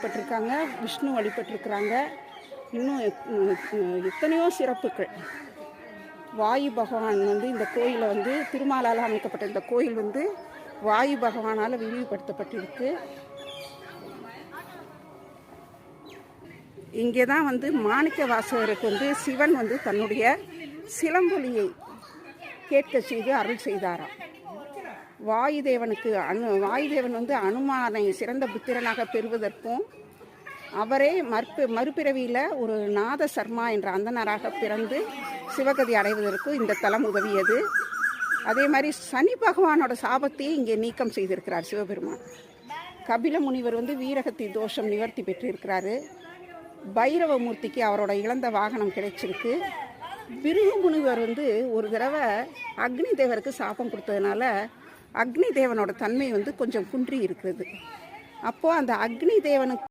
வழிபட்டிருக்காங்க விஷ்ணு வழிபட்டிருக்கிறாங்க இன்னும் எத்தனையோ சிறப்புகள். வாயு பகவான் வந்து இந்த கோயிலை வந்து திருமாலால் அமைக்கப்பட்ட இந்த கோயில் வந்து வாயு பகவானால் விரிவுபடுத்தப்பட்டிருக்கு. இங்கே தான் வந்து மாணிக்க வாசகருக்கு வந்து சிவன் வந்து தன்னுடைய சிலம்பொலியை கேட்க செய்து அருள் செய்தாராம். வாயுதேவனுக்கு அனு வாயுதேவன் வந்து அனுமானை சிறந்த புத்திரனாக பெறுவதற்கும் அவரே மறுப்பு மறுபிறவியில் ஒரு நாத சர்மா என்ற அந்தனராக பிறந்து சிவகதி அடைவதற்கும் இந்த தலம் உதவியது. அதே மாதிரி சனி பகவானோட சாபத்தையே இங்கே நீக்கம் செய்திருக்கிறார் சிவபெருமான். கபில முனிவர் வந்து வீரகத்தி தோஷம் நிவர்த்தி பெற்றிருக்கிறாரு. பைரவ மூர்த்திக்கு அவரோட இழந்த வாகனம் கிடைச்சிருக்கு. பிருகு முனிவர் வந்து ஒரு தடவை அக்னி தேவருக்கு சாபம் கொடுத்ததுனால அக்னி தேவனோட தன்மை வந்து கொஞ்சம் குன்றி இருக்கிறது. அப்போது அந்த அக்னி தேவனுக்கு